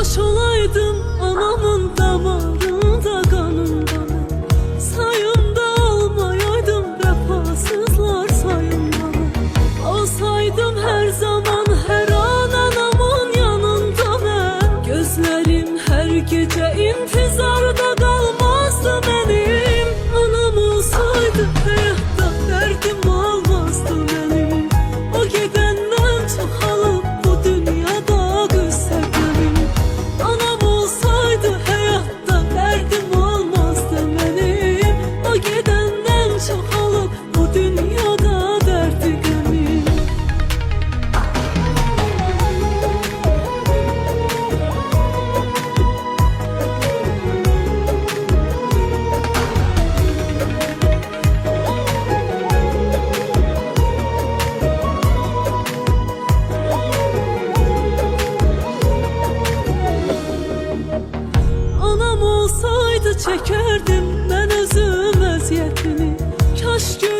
Sarhoş olaydım anamın damarında kanında. Ben Sayımda olmayaydım vefasızlar sayımda. Ben Olsaydım her zaman her an anamın yanında ben. Gözlerim her gece intizarda gidenden çoxalıb bu dünyada derdi qəmim Anam olsaydı çekerdim Kaş görəydim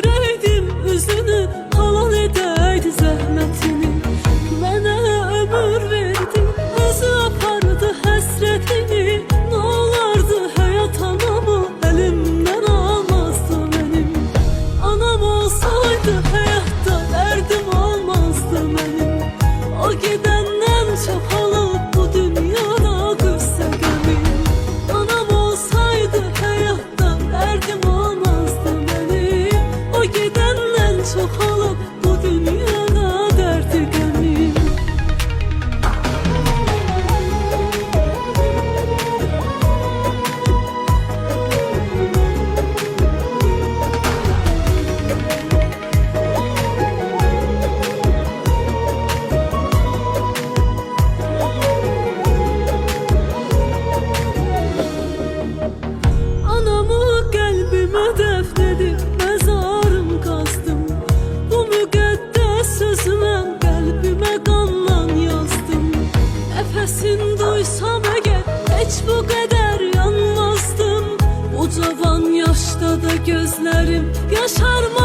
qəlbimə dəfn edib məzarım qazdım Bu müqəddəs sözümə qəlbimə qanla yazdım. Nəfəsin duysam əgər heç bu qədər yanmazdım. Bu cavan yaşda da gözlərim yaşarmazdı